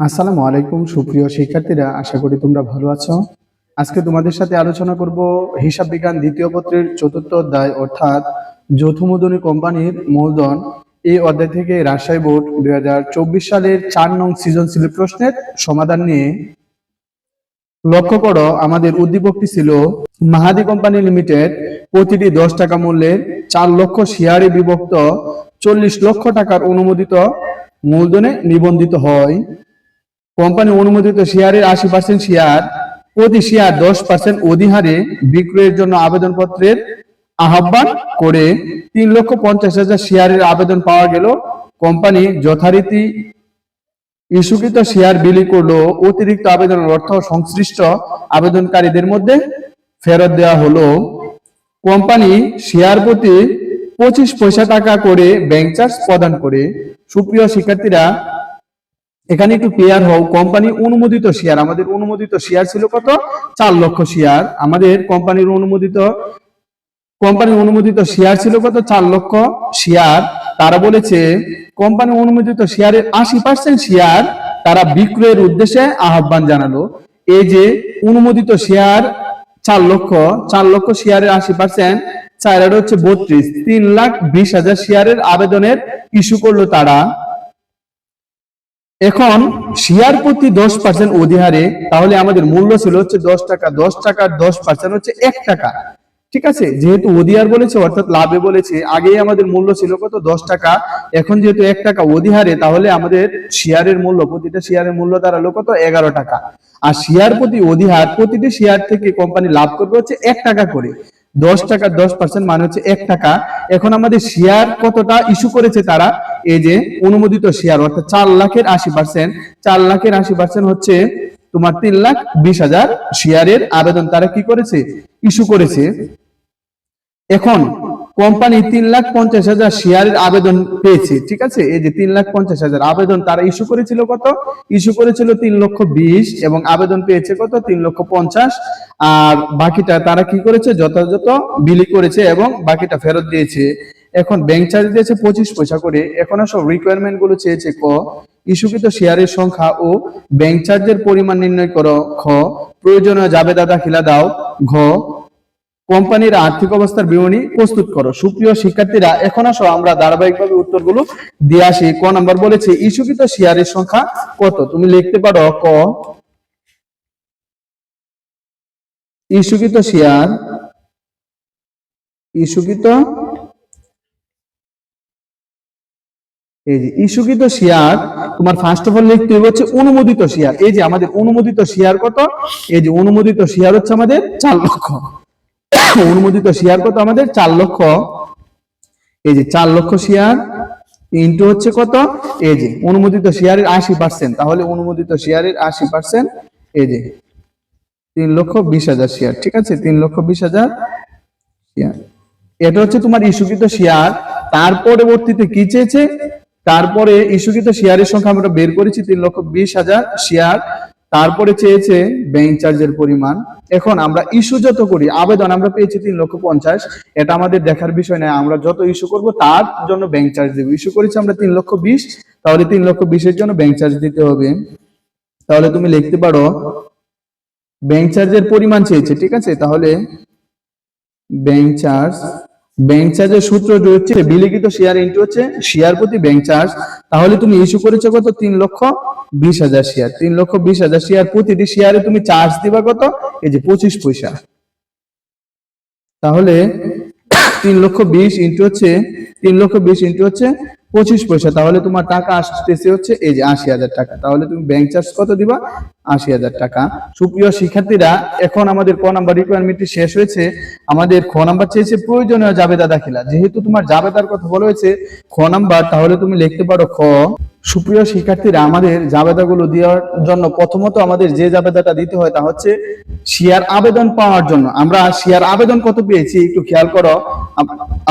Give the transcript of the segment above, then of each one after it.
আসসালামু আলাইকুম, সুপ্রিয় শিক্ষার্থীরা, আশা করি তোমরা ভালো আছো। আজকে তোমাদের সাথে আলোচনা করব হিসাব বিজ্ঞান দ্বিতীয় পত্রের চতুর্থ অধ্যায়, অর্থাৎ যৌথমূলধনী কোম্পানির মূলধন। এই অধ্যায় থেকে রাজশাহী বোর্ড দুই হাজার চব্বিশ সালের চার নং সৃজনশীল প্রশ্নের সমাধান নিয়ে লক্ষ্য করো, আমাদের উদ্দীপকটি ছিল, মাহাদি কোম্পানি লিমিটেড প্রতিটি দশ টাকা মূল্যের চার লক্ষ শেয়ারে বিভক্ত চল্লিশ লক্ষ টাকার অনুমোদিত মূলধনে নিবন্ধিত হয়। কোম্পানি অনুমোদিত শেয়ারের আশি পার্সেন্ট শেয়ার প্রতি শেয়ার দশ পার্সেন্ট অধিহারে বিক্রয়ের জন্য আবেদনপত্রের আহ্বান করে তিন লক্ষ পঞ্চাশ হাজার শেয়ারের আবেদন পাওয়া গেল। কোম্পানি যথারীতি ইস্যুকৃত শেয়ার বিলি করল। অতিরিক্ত আবেদনের অর্থ সংশ্লিষ্ট আবেদনকারীদের মধ্যে ফেরত দেওয়া হলো। কোম্পানি শেয়ার প্রতি পঁচিশ পয়সা টাকা করে ব্যাংক চার্জ প্রদান করে। সুপ্রিয় শিক্ষার্থীরা এখানে একটু ক্লিয়ার হও। কোম্পানি অনুমোদিত শেয়ার আমাদের অনুমোদিত শেয়ার ছিল কত? চার লক্ষ শেয়ার আমাদের কোম্পানির অনুমোদিত কোম্পানি অনুমোদিত শেয়ার ছিল কত? চার লক্ষ শেয়ার তারা বলেছে কোম্পানি অনুমোদিত শেয়ারের আশি পার্সেন্ট শেয়ার তারা বিক্রয়ের উদ্দেশ্যে আহ্বান জানালো। এই যে অনুমোদিত শেয়ার চার লক্ষ চার লক্ষ শেয়ারের আশি পার্সেন্ট চার হচ্ছে বত্রিশ। তিন লাখ বিশ হাজার শেয়ারের আবেদনের ইস্যু করল তারা। এখন শেয়ার প্রতি দশ পার্সেন্ট অধিহারে তাহলে আমাদের মূল্য ছিল হচ্ছে দশ টাকা। দশ টাকার দশ পার্সেন্ট হচ্ছে এক টাকা। ঠিক আছে? যেহেতু অধিহার বলেছে, অর্থাৎ লাভে বলেছে, আগেই আমাদের মূল্য ছিল কত? দশ টাকা। এখন যেহেতু এক টাকা অধিহারে, তাহলে আমাদের শেয়ারের মূল্য, প্রতিটা শেয়ারের মূল্য দাঁড়াল কত? এগারো টাকা। আর শেয়ার প্রতি অধিহার, প্রতিটি শেয়ার থেকে কোম্পানি লাভ করবে হচ্ছে এক টাকা করে। দশ টাকা দশ পার্সেন্ট মানে হচ্ছে এক টাকা। এখন আমাদের শেয়ার কতটা ইস্যু করেছে তারা? এই যে অনুমোদিত শেয়ার অর্থাৎ চার লাখের আশি পার্সেন্ট চার লাখের আশি পার্সেন্ট হচ্ছে তোমার তিন লাখ বিশ হাজার শেয়ারের আবেদন। তারা কি করেছে? ইস্যু করেছে। এখন কোম্পানি তিন লাখ পঞ্চাশ হাজার শেয়ারের আবেদন পেয়েছে, ঠিক আছে? এই যে তিন লাখ পঞ্চাশ হাজার আবেদন তারা ইস্যু করেছিল কত? ইস্যু করেছিল তিন লক্ষ বিশ এবং আবেদন পেয়েছে কত? তিন লক্ষ পঞ্চাশ। আর বাকিটা তারা কি করেছে? যথাযথ বিলি করেছে এবং বাকিটা ফেরত দিয়েছে। এখন ব্যাংক চার্জ দিয়েছে পঁচিশ পয়সা করে। এখন সব রিকোয়ারমেন্টগুলো চেয়েছে ক। ইস্যুকৃত শেয়ারের সংখ্যা ও ব্যাংক চার্জের পরিমাণ নির্ণয় করো, খ। প্রয়োজনীয় জাবেদা দাখিলা দাও, ঘ। কোম্পানির আর্থিক অবস্থার বিবরণী প্রস্তুত করো। সুপ্রিয় শিক্ষার্থীরা, এখন আসো, আমরা ধারাবাহিকভাবে উত্তরগুলো দিয়ে আসি। ক নাম্বার বলেছে, ইস্যুকৃত শেয়ারের সংখ্যা কত? তুমি লিখতে পারো ক। ইস্যুকৃত শেয়ার, ইস্যুকৃত, এই যে ইস্যুকৃত শেয়ার, তোমার ফার্স্ট অফ অল লিখতে হচ্ছে অনুমোদিত শেয়ার। এই যে আমাদের অনুমোদিত শেয়ার কত? এই যে অনুমোদিত শেয়ার হচ্ছে আমাদের চার লক্ষ। অনুমোদিত শেয়ার কত? আমাদের চার লক্ষ। এই যে চার লক্ষ শেয়ার ইন্টু হচ্ছে কত? এই যে অনুমোদিত শেয়ারের আশি পার্সেন্ট তাহলে অনুমোদিত শেয়ারের আশি পার্সেন্ট এই যে তিন লক্ষ বিশ হাজার শেয়ার ঠিক আছে? তিন লক্ষ বিশ হাজার শেয়ার এটা হচ্ছে তোমার ইস্যুকৃত শেয়ার তার পরবর্তীতে কি চেয়েছে? তারপরে ইস্যুকৃত শেয়ারের সংখ্যা আমরা বের করেছি, তিন লক্ষ বিশ হাজার শেয়ার তারপরে চেয়েছে ব্যাংক চার্জের পরিমাণ। এখন আমরা ইস্যু যত করি, আবেদন আমরা পেয়েছি তিন লক্ষ পঞ্চাশ। এটা আমাদের দেখার বিষয় নয়, আমরা যত ইস্যু করব তার জন্য ব্যাংক চার্জ দেবো। ইস্যু করেছি আমরা তিন লক্ষ বিশ, তাহলে তিন লক্ষ বিশের জন্য ব্যাংক চার্জ দিতে হবে। তাহলে তুমি লিখতে পারো ব্যাংক চার্জের পরিমাণ চেয়েছে, ঠিক আছে? তাহলে ব্যাংক চার্জ ব্যাংক চার্জের সূত্র হচ্ছে বিলিখিত শেয়ার ইন্টু হচ্ছে শেয়ার প্রতি ব্যাংক চার্জ তাহলে তুমি ইস্যু করেছ কত? তিন লক্ষ বিশ হাজার শেয়ার তিন লক্ষ বিশ হাজার শেয়ার প্রতিটি শেয়ারে তুমি চার্জ দিবা কত? এই যে পঁচিশ পয়সা। তাহলে তিন লক্ষ বিশ ইন্টু হচ্ছে, তিন লক্ষ বিশ ইন্টু হচ্ছে পঁচিশ পয়সা। তাহলে তোমার টাকা আসতেছে হচ্ছে, এই যে আশি হাজার টাকা। তাহলে তুমি ব্যাংক চার্জ কত দিবা? আশি হাজার টাকা। সুপ্রিয় শিক্ষার্থীরা, এখন আমাদের ক নাম্বার রিকোয়ারমেন্টটি শেষ হয়েছে। আমাদের খ নাম্বার চেয়েছে প্রয়োজনীয় জাবেদা দাখিলা। যেহেতু তোমার জাবেদার কথা বলা হয়েছে, খ নাম্বার, তাহলে তুমি লিখতে পারো খ। সুপ্রিয় শিক্ষার্থীরা, আমাদের জাবেদাগুলো দেওয়ার জন্য প্রথমত আমাদের যে জাবেদাটা দিতে হয় তা হচ্ছে শেয়ার আবেদন পাওয়ার জন্য। আমরা শেয়ার আবেদন কত পেয়েছি একটু খেয়াল করো।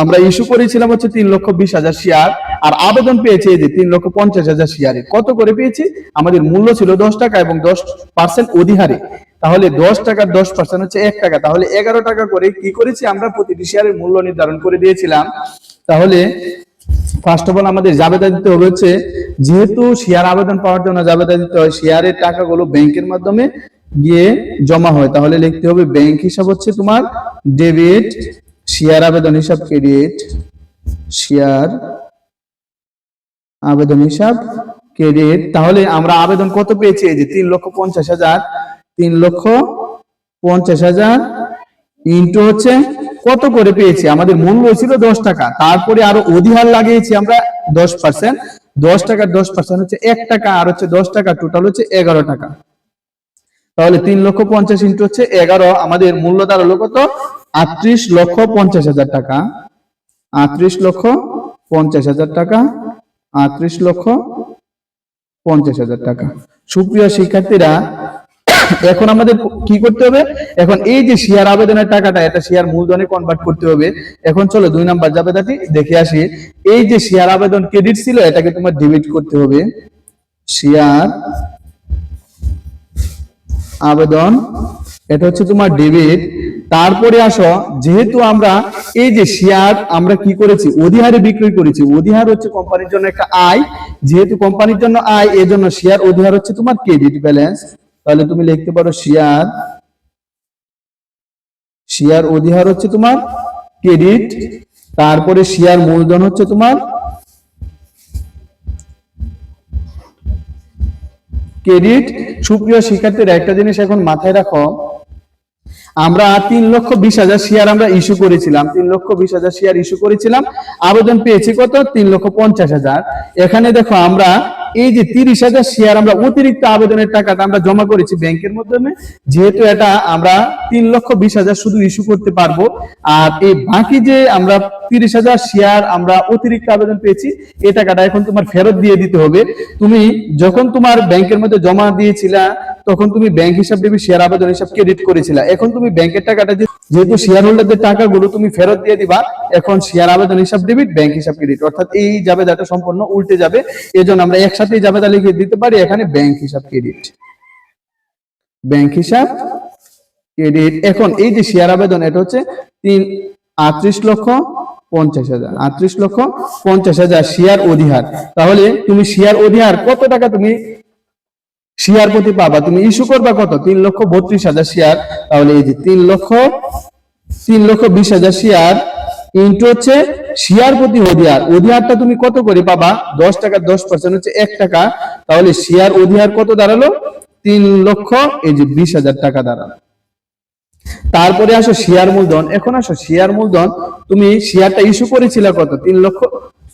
আমরা ইস্যু করেছিলাম হচ্ছে তিন লক্ষ বিশ হাজার শেয়ার আর আবেদন পেয়েছে যে তিন লক্ষ পঞ্চাশ হাজার শেয়ারে কত করে পেয়েছি? আমাদের মূল্য ছিল দশ টাকা এবং দশ পার্সেন্ট অধিহারে। তাহলে দশ টাকার দশ পার্সেন্ট হচ্ছে এক টাকা। তাহলে এগারো টাকা করে কি করেছি? আমরা প্রতিটি শেয়ারের মূল্য নির্ধারণ করে দিয়েছিলাম। তাহলে ফার্স্ট অফ অল আমাদের জাবেদা দিতে হবে হচ্ছে, যেহেতু শেয়ার আবেদন পাওয়ার জন্য জাবেদা দিতে হয় শেয়ারের টাকাগুলো ব্যাংকের মাধ্যমে গিয়ে জমা হয়। তাহলে লিখতে হবে ব্যাংক হিসাব হচ্ছে তোমার ডেবিট শেয়ার আবেদন হিসাব ক্রেডিট শেয়ার আবেদন হিসাব ক্রেডিট তাহলে আমরা আবেদন কত পেয়েছি? যে তিন লক্ষ পঞ্চাশ হাজার, তিন লক্ষ পঞ্চাশ হাজার ইন্টু হচ্ছে কত করে পেয়েছি? আমাদের মূল্য ছিল দশ টাকা। তারপরে আরও অধিহার লাগিয়েছি আমরা দশ পার্সেন্ট দশ টাকার দশ পার্সেন্ট হচ্ছে এক টাকা, আর হচ্ছে দশ টাকা টোটাল হচ্ছে এগারো টাকা। তাহলে তিন লক্ষ পঞ্চাশ ইন্টু হচ্ছে এগারো। আমাদের মূল্য দাঁড়াল কত? আটত্রিশ লক্ষ পঞ্চাশ হাজার টাকা। আটত্রিশ লক্ষ পঞ্চাশ হাজার টাকা। আটত্রিশ লক্ষ পঞ্চাশ হাজার টাকা। সুপ্রিয় শিক্ষার্থীরা, এখন আমাদের কি করতে হবে? এখন এই যে শেয়ার আবেদনের টাকাটা, এটা শেয়ার মূলধনে কনভার্ট করতে হবে। এখন চলো দুই নাম্বার যাবে জাবেদাটি দেখে আসি। এই যে শেয়ার আবেদন ক্রেডিট ছিল, এটাকে তোমার ডেবিট করতে হবে। শেয়ার আবেদন, এটা হচ্ছে তোমার ডেবিট তারপরে আসো, যেহেতু আমরা এই যে শেয়ার আমরা কি করেছি, অধিহারে বিক্রি করেছি, অধিহার হচ্ছে কোম্পানির জন্য একটা আয়। যেহেতু কোম্পানির জন্য আয়, এজন্য শেয়ার অধিহার হচ্ছে তোমার ক্রেডিট ব্যালেন্স তাহলে তুমি লিখতে পারো শেয়ার শেয়ার অধিহার হচ্ছে তোমার ক্রেডিট তারপরে শেয়ার মূলধন হচ্ছে তোমার ক্রেডিট, সুপ্রিয় শিক্ষার্থীরা, একটা জিনিস এখন মাথায় রাখো। আমরা তিন লক্ষ বিশ হাজার শেয়ার আমরা ইস্যু করেছিলাম। তিন লক্ষ বিশ হাজার শেয়ার ইস্যু করেছিলাম। আবেদন পেয়েছি কত? তিন লক্ষ পঞ্চাশ হাজার। এখানে দেখো আমরা এই যে তিরিশ হাজার শেয়ার আমরা অতিরিক্ত আবেদনের টাকাটা আমরা জমা করেছি ব্যাংকের মাধ্যমে, যেহেতু এটা আমরা তিন লক্ষ বিশ হাজার শুধু ইস্যু করতে পারব। আর এই বাকি যে আমরা তিরিশ হাজার শেয়ার আমরা অতিরিক্ত আবেদন পেয়েছি, এই টাকাটা এখন তোমার ফেরত দিয়ে দিতে হবে। তুমি যখন তোমার ব্যাংকের মধ্যে জমা দিয়েছিলা তখন তুমি ব্যাংক হিসাব দেবে শেয়ার আবেদন হিসাব ক্রেডিট করেছিলা। এখন তুমি ব্যাংকের টাকাটা যেহেতু শেয়ার হোল্ডারদের টাকাগুলো তুমি ফেরত দিয়ে দিবা, এখন শেয়ার আবেদন হিসাব ডেবিট ব্যাংক হিসাব ক্রেডিট অর্থাৎ এই জাবেদাটা সম্পূর্ণ উল্টে যাবে। এজন্য আমরা একসাথে জাবেদা লিখে দিতে পারি, এখানে ব্যাংক হিসাব ক্রেডিট ব্যাংক হিসাব ক্রেডিট এখন এই যে শেয়ার আবেদন, এটা হচ্ছে তিন, আটত্রিশ লক্ষ পঞ্চাশ হাজার। আটত্রিশ লক্ষ পঞ্চাশ হাজার শেয়ার অধিহার। তাহলে তুমি শেয়ার অধিহার কত টাকা তুমি শেয়ার প্রতি পাবা। তুমি ইস্যু করবা কত? তিন লক্ষ বত্রিশ হাজার শেয়ার। তাহলে এই যে তিন লক্ষ তিন লক্ষ বিশ হাজার শেয়ার ইন্টু হচ্ছে শেয়ার প্রতি অধিহার। অধিহারটা তুমি কত করে পাবা? দশ টাকা, দশ পার্সেন্ট হচ্ছে এক টাকা। তাহলে শেয়ার অধিহার কত দাঁড়াল? তিন লক্ষ, এই যে বিশ হাজার টাকা দাঁড়াল। তারপরে আসো শেয়ার মূলধন। এখন আসো শেয়ার মূলধন, তুমি শেয়ারটা ইস্যু করেছিল কত? তিন লক্ষ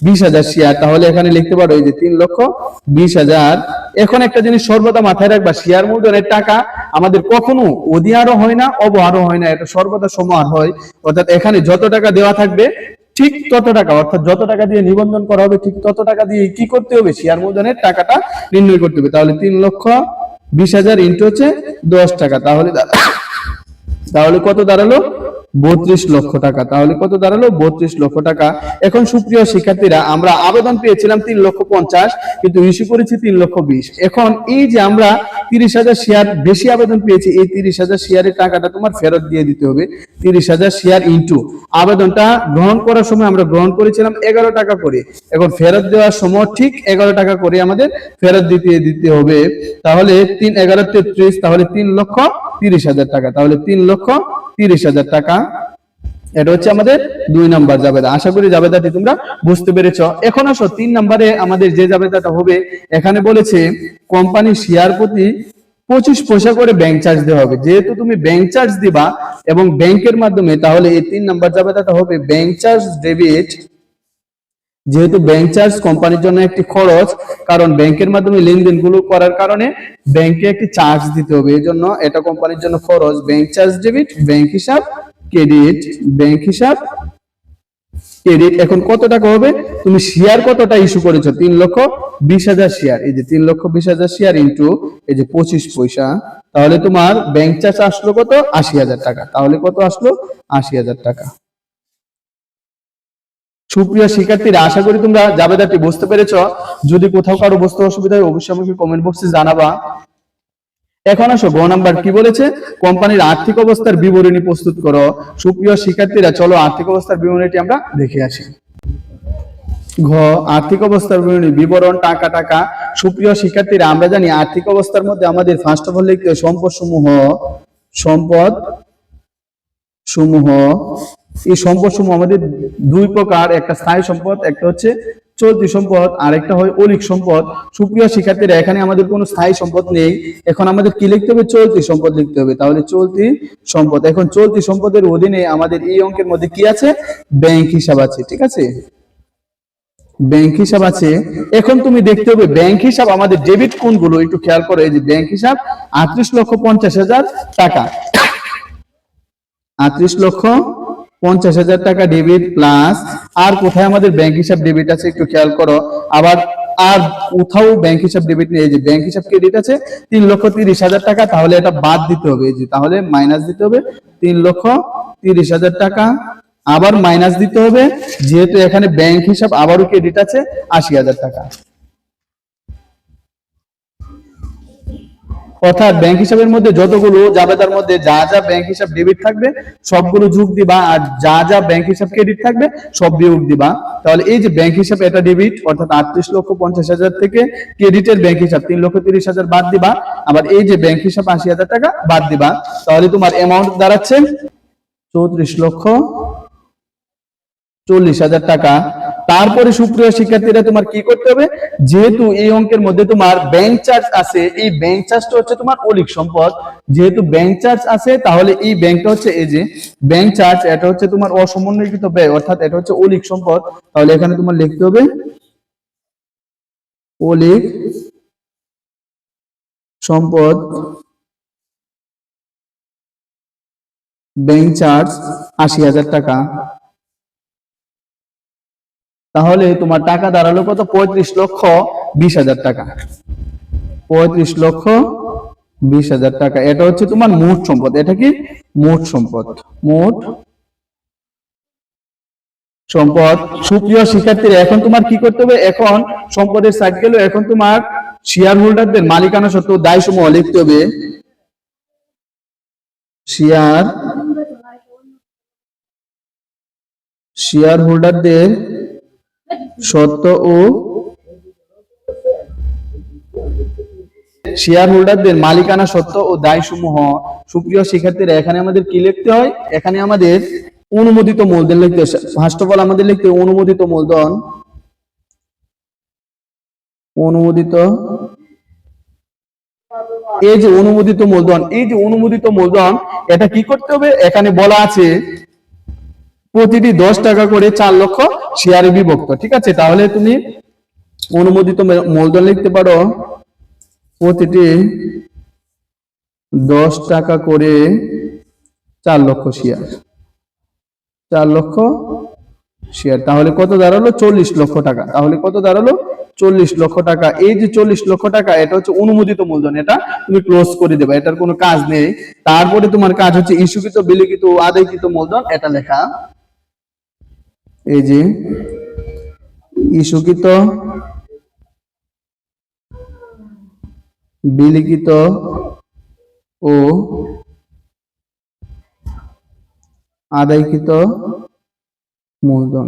বিশ হাজার শেয়ার তাহলে এখানে লিখতে পারো যে তিন লক্ষ বিশ হাজার। এখন একটা জিনিস সর্বদা মাথায় রাখবা শেয়ার মূলধনের টাকা আমাদের কখনো অধিহারও হয় না, অবহারও হয় না। এটা সর্বদা সমান হয়। অর্থাৎ এখানে যত টাকা দেওয়া থাকবে, ঠিক তত টাকা, অর্থাৎ যত টাকা দিয়ে নিবন্ধন করা হবে, ঠিক তত টাকা দিয়ে কি করতে হবে? শেয়ার মূলধনের টাকাটা নির্ণয় করতে হবে। তাহলে তিন লক্ষ বিশ হাজার ইন্টু হচ্ছে দশ টাকা। তাহলে দা- তাহলে কত দাঁড়াল? বত্রিশ লক্ষ টাকা। তাহলে কত দাঁড়াল? বত্রিশ লক্ষ টাকা। এখন সুপ্রিয় শিক্ষার্থীরা, আমরা আবেদন পেয়েছিলাম তিন লক্ষ পঞ্চাশ, কিন্তু ইস্যু করেছি তিন লক্ষ বিশ। এখন এই যে আমরা তিরিশ হাজার শেয়ার বেশি আবেদন পেয়েছি, এই তিরিশ হাজার শেয়ারের টাকাটা তোমার ফেরত দিয়ে দিতে হবে। তিরিশ হাজার শেয়ার ইন্টু আবেদনটা গ্রহণ করার সময় আমরা গ্রহণ করেছিলাম এগারো টাকা করে। এখন ফেরত দেওয়ার সময় ঠিক এগারো টাকা করে আমাদের ফেরত দিতে দিতে হবে। তাহলে তিন এগারো তেত্রিশ, তাহলে তিন লক্ষ তিরিশ হাজার টাকা। তাহলে তিন লক্ষ তিরিশ হাজার টাকা। এটা হচ্ছে আমাদের দুই নাম্বার জাবেদা। আশা করি জাবেদাটি তোমরা বুঝতে পেরেছ। এখন আসো, তিন নাম্বারে আমাদের যে জাবেদাটা হবে, এখানে বলেছে, কোম্পানি শেয়ার প্রতি পঁচিশ পয়সা করে ব্যাংক চার্জ দেওয়া হবে। যেহেতু তুমি ব্যাংক চার্জ দিবা এবং ব্যাংকের মাধ্যমে, তাহলে এই তিন নাম্বার জাবেদাটা হবে ব্যাংক চার্জ ডেবিট যেহেতু ব্যাংক চার্জ কোম্পানির জন্য একটি খরচ কারণ ব্যাংকের মাধ্যমে লেনদেনগুলো করার কারণে ব্যাংকে একটি চার্জ দিতে হবে। এই জন্য এটা কোম্পানির জন্য খরচ ব্যাংক চার্জ ডেবিট ব্যাংক হিসাব ক্রেডিট ব্যাংক হিসাব ক্রেডিট এখন কত টাকা হবে? তুমি শেয়ার কতটা ইস্যু করেছ? তিন লক্ষ বিশ হাজার শেয়ার এই যে তিন লক্ষ বিশ হাজার শেয়ার ইন্টু এই যে পঁচিশ পয়সা তাহলে তোমার ব্যাংক চার্জ আসলো কত? আশি হাজার টাকা। তাহলে কত আসলো? আশি হাজার টাকা। সুপ্রিয় শিক্ষার্থীরা, আশা করি তোমরা জাবেদাটি বুঝতে পেরেছ। যদি কোথাও কারও বুঝতে অসুবিধা হয়, অবশ্যই আমাকে কমেন্ট বক্সে জানাবা। এখন আসো, গ নাম্বার কি বলেছে? কোম্পানির আর্থিক অবস্থার বিবরণী প্রস্তুত করো। সুপ্রিয় শিক্ষার্থীরা, চলো আর্থিক অবস্থার বিবরণীটি আমরা দেখে আসি। ঘ, আর্থিক অবস্থার বিবরণী, বিবরণ, টাকা টাকা। সুপ্রিয় শিক্ষার্থীরা, আমরা জানি আর্থিক অবস্থার মধ্যে আমাদের ফার্স্ট অফ অল লিখতে সম্পদ সমূহ। সম্পদ সমূহ। এই সম্পদ সমূহ আমাদের দুই প্রকার, একটা স্থায়ী সম্পদ, একটা হচ্ছে চলতি সম্পদ, আর একটা হয় অলিক সম্পদ। সুপ্রিয় শিক্ষার্থীরা, এখানে আমাদের কোনো স্থায়ী সম্পদ নেই। এখন আমাদের কি লিখতে হবে? চলতি সম্পদ লিখতে হবে। তাহলে চলতি সম্পদ। এখন চলতি সম্পদের অধীনে আমাদের এই অঙ্কের মধ্যে কি আছে? ব্যাংক হিসাব আছে, ঠিক আছে? ব্যাংক হিসাব আছে। এখন তুমি দেখতে হবে, ব্যাংক হিসাব আমাদের ডেবিট কোনগুলো? একটু খেয়াল করো, এই যে ব্যাংক হিসাব, আটত্রিশ লক্ষ পঞ্চাশ হাজার টাকা। আটত্রিশ লক্ষ পঞ্চাশ হাজার টাকা ডেবিট প্লাস আর কোথায় আমাদের ব্যাংক হিসাব ডেবিট আছে একটু খেয়াল করো। আবার, আর কোথাও ব্যাংক হিসাব ডেবিট নেই যে ব্যাংক হিসাব ক্রেডিট আছে, তিন লক্ষ তিরিশ হাজার টাকা, তাহলে এটা বাদ দিতে হবে, এই যে তাহলে মাইনাস দিতে হবে, তিন লক্ষ তিরিশ হাজার টাকা। আবার মাইনাস দিতে হবে, যেহেতু এখানে ব্যাংক হিসাব আবারও ক্রেডিট আছে, আশি হাজার টাকা। অর্থাৎ ব্যাংক হিসাবের মধ্যে যতগুলো যাবে তার মধ্যে যা যা ব্যাংক হিসাব ডেবিট থাকবে, সবগুলো যোগ দিবা আর যা যা ব্যাংক হিসাব ক্রেডিট থাকবে, সব বিয়োগ দিবা। তাহলে এই যে ব্যাংক হিসাব, এটা ডেবিট অর্থাৎ আটত্রিশ লক্ষ পঞ্চাশ হাজার থেকে ক্রেডিটের ব্যাংক হিসাব, তিন লক্ষ তিরিশ হাজার বাদ দিবা। আবার এই যে ব্যাংক হিসাব, আশি হাজার টাকা বাদ দিবা। তাহলে তোমার অ্যামাউন্ট দাঁড়াচ্ছে চৌত্রিশ লক্ষ চল্লিশ হাজার টাকা। তারপরে সুপ্রিয় শিক্ষার্থীরা, তোমার কি করতে হবে? যেহেতু এই অঙ্কের মধ্যে তোমার ব্যাংক চার্জ আছে, এই ব্যাংক চার্জটা হচ্ছে তোমার অলিক সম্পদ। যেহেতু ব্যাংক চার্জ আছে, তাহলে এই ব্যাংকটা হচ্ছে এই যে ব্যাংক চার্জ এটা হচ্ছে তোমার অসমন্বয়কৃত ব্যয়, অর্থাৎ এটা হচ্ছে অলিক সম্পদ। তাহলে এখানে তোমার লিখতে হবে অলিক সম্পদ ব্যাংক চার্জ আশি হাজার টাকা। তাহলে তোমার টাকা দাঁড়াল কত? পঁয়ত্রিশ লক্ষ বিশ হাজার টাকা। পঁয়ত্রিশ লক্ষ বিশ হাজার টাকা। এটা হচ্ছে তোমার মোট সম্পদ। এটা কি? মোট সম্পদ। মোট সম্পদ। সুপ্রিয় শিক্ষার্থীরা, এখন তোমার কি করতে হবে? এখন সম্পদের সাইড গেল এখন তোমার শেয়ার হোল্ডারদের মালিকানা সত্ত্ব দায় সমূহ লিখতে হবে। শেয়ার শেয়ার হোল্ডারদের সত্য ও শেয়ার হোল্ডারদের মালিকানা সত্ত্ব ও দায় সমূহ সুপ্রিয় শিক্ষার্থীরা, এখানে আমাদের কি লিখতে হয়? এখানে আমাদের অনুমোদিত মূলধন লিখতে ফার্স্ট অফ অল আমাদের লিখতে অনুমোদিত মূলধন। অনুমোদিত এই যে অনুমোদিত মূলধন, এই যে অনুমোদিত মূলধন, এটা কি করতে হবে? এখানে বলা আছে প্রতিটি দশ টাকা করে চার লক্ষ শেয়ারে বিভক্ত, ঠিক আছে? তাহলে তুমি অনুমোদিত মূলধন লিখতে পারো, প্রতিটি দশ টাকা করে চার লক্ষ শেয়ার চার লক্ষ শেয়ার তাহলে কত দাঁড়াল? চল্লিশ লক্ষ টাকা। তাহলে কত দাঁড়াল? চল্লিশ লক্ষ টাকা। এই যে চল্লিশ লক্ষ টাকা, এটা হচ্ছে অনুমোদিত মূলধন। এটা তুমি ক্লোজ করে দেবে, এটার কোনো কাজ নেই। তারপরে তোমার কাজ হচ্ছে ইস্যুকৃত, বিলিখিত আদায়কৃত মূলধন, এটা লেখা এই যে ইস্যুকৃত বিলিখিত ও আদায়কৃত মূলধন।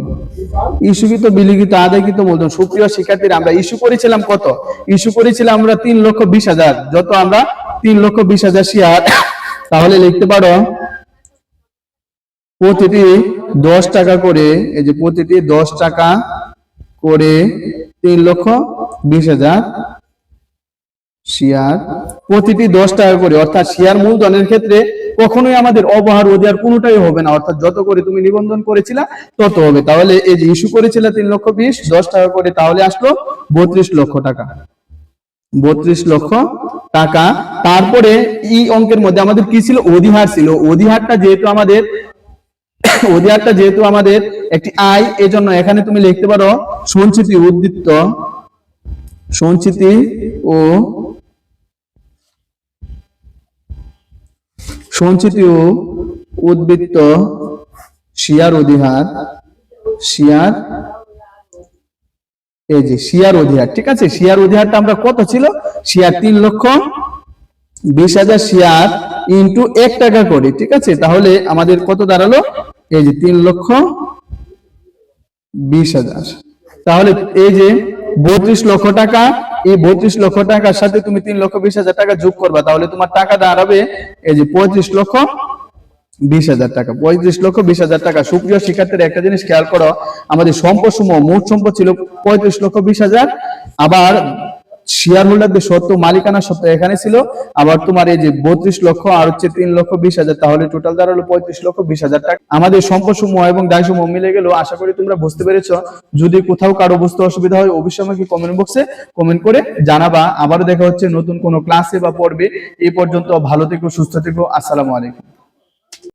ইস্যুকৃত বিলিখিত, আদায়কৃত মূলধন। সুপ্রিয় শিক্ষার্থীরা, আমরা ইস্যু করেছিলাম কত? ইস্যু করেছিলাম আমরা তিন লক্ষ বিশ হাজার। যত আমরা তিন লক্ষ বিশ হাজার শেয়ার, তাহলে লিখতে পারো প্রতিটি দশ টাকা করে, এই যে প্রতিটি দশ টাকা করে তিন লক্ষ বিশ হাজার শেয়ার। প্রতিটি দশ টাকা করে, অর্থাৎ শেয়ার মূলধনের ক্ষেত্রে কখনোই আমাদের অবহার অধিকার কোনোটাই হবে না। অর্থাৎ যত করে তুমি নিবন্ধন করেছিলা, তত হবে। তাহলে এই যে ইস্যু করেছিলে তিন লক্ষ বিশ, দশ টাকা করে, তাহলে আসলো বত্রিশ লক্ষ টাকা। বত্রিশ লক্ষ টাকা। তারপরে এই অঙ্কের মধ্যে আমাদের কি ছিল? অধিহার ছিল। অধিহারটা যেহেতু আমাদের অধিহারটা যেহেতু আমাদের একটি আয় এজন্য এখানে তুমি লিখতে পারো সঞ্চিতি উদ্দীপ্ত, সঞ্চিতি ও সঞ্চিতি ও উদ্বৃত্ত শিয়ার অধিহার, শিয়ার, এই যে শিয়ার অধিহার, ঠিক আছে? শিয়ার অধিহারটা আমরা কত ছিল? শিয়ার তিন লক্ষ, বিশ হাজার শেয়ার ইন্টু এক টাকা করে, ঠিক আছে? তাহলে আমাদের কত দাঁড়াল? এই যে তিন লক্ষ বিশ হাজার। তাহলে এই যে বত্রিশ লক্ষ টাকা, এই বত্রিশ লক্ষ টাকার সাথে তুমি তিন লক্ষ বিশ হাজার টাকা যোগ করবা, তাহলে তোমার টাকা দাঁড়াবে এই যে পঁয়ত্রিশ লক্ষ বিশ হাজার টাকা। পঁয়ত্রিশ লক্ষ বিশ হাজার টাকা। সুপ্রিয় শিক্ষার্থীরা, একটা জিনিস খেয়াল করো, আমাদের সম্পদ সমূহ, মোট সম্পদ ছিল পঁয়ত্রিশ লক্ষ বিশ হাজার। আবার শেয়ার হোল্ডারদের সত্য মালিকানা সত্য এখানে ছিল। আবার তোমার এই যে বত্রিশ লক্ষ আর হচ্ছে তিন লক্ষ বিশ হাজার, তাহলে টোটাল দাঁড়াল পঁয়ত্রিশ লক্ষ বিশ হাজার টাকা। আমাদের সম্পদ সমূহ এবং দায় সমূহ মিলে গেল, আশা করি তোমরা বুঝতে পেরেছ। যদি কোথাও কারও বুঝতে অসুবিধা হয়, অবশ্যই আমাকে কমেন্ট বক্সে কমেন্ট করে জানাবা। আবারও দেখা হচ্ছে নতুন কোনো ক্লাসে বা পর্বে। এই পর্যন্ত ভালো থেকো, সুস্থ থেকো। আসসালামু আলাইকুম।